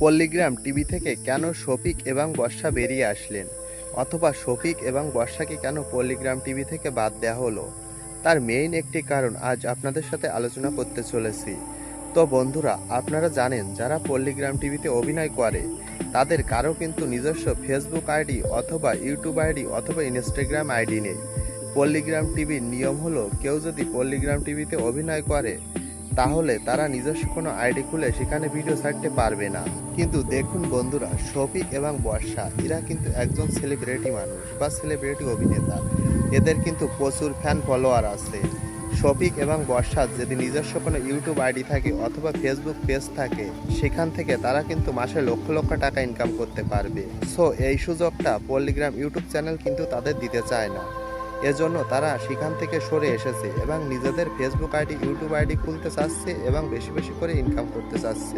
পল্লীগ্রাম TV থেকে কেন শফিক এবং বর্ষা বেরিয়ে আসলেন? অথবা শফিক এবং বর্ষাকে কেন পল্লীগ্রাম টিভি থেকে বাদ দেওয়া হলো? তার মেইন একটি কারণ আজ আপনাদের সাথে আলোচনা করতে চলেছি। তো বন্ধুরা, আপনারা জানেন, যারা পল্লীগ্রাম টিভিতে অভিনয় করে, তাদের কারও কিন্তু নিজস্ব ফেসবুক আইডি অথবা ইউটিউব আইডি অথবা ইনস্টাগ্রাম আইডি নেই। পল্লীগ্রাম টিভির নিয়ম হলো, কেউ যদি পল্লীগ্রাম টিভিতে অভিনয় করে তাহলে তারা নিজস্ব কোনো আইডি খুলে সেখানে ভিডিও ছাড়তে পারবে না। কিন্তু দেখুন বন্ধুরা, শফিক এবং বর্ষা, এরা কিন্তু একজন সেলিব্রিটি মানুষ বা সেলিব্রিটি অভিনেতা। এদের কিন্তু প্রচুর ফ্যান ফলোয়ার আছে। শফিক এবং বর্ষার যদি নিজস্ব কোনো ইউটিউব আইডি থাকে অথবা ফেসবুক পেজ থাকে, সেখান থেকে তারা কিন্তু মাসে লক্ষ লক্ষ টাকা ইনকাম করতে পারবে। সো এই সুযোগটা পল্লীগ্রাম ইউটিউব চ্যানেল কিন্তু তাদের দিতে চায় না। এজন্য তারা সেখান থেকে সরে এসেছে এবং নিজেদের ফেসবুক আইডি ইউটিউব আইডি খুলতে চাচ্ছে এবং বেশি বেশি করে ইনকাম করতে চাচ্ছে।